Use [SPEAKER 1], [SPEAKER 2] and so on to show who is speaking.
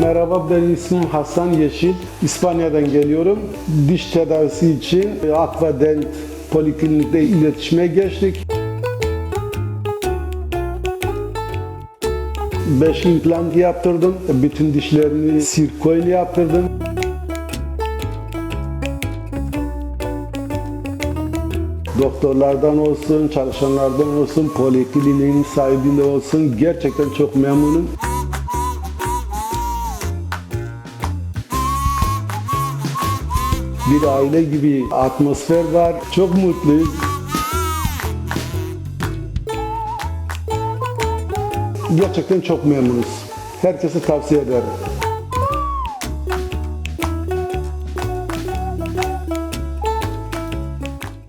[SPEAKER 1] Merhaba ben ismim Hasan Yeşil. İspanya'dan geliyorum. Diş tedavisi için Aquadent Poliklinik'te iletişime geçtik. 5 implant yaptırdım. Bütün dişlerini sirkoil yaptırdım. Doktorlardan olsun, çalışanlardan olsun, polikliniğin sahibiyle olsun gerçekten çok memnunum. Bir aile gibi atmosfer var. Çok mutluyuz. Gerçekten çok memnunuz. Herkese tavsiye ederim.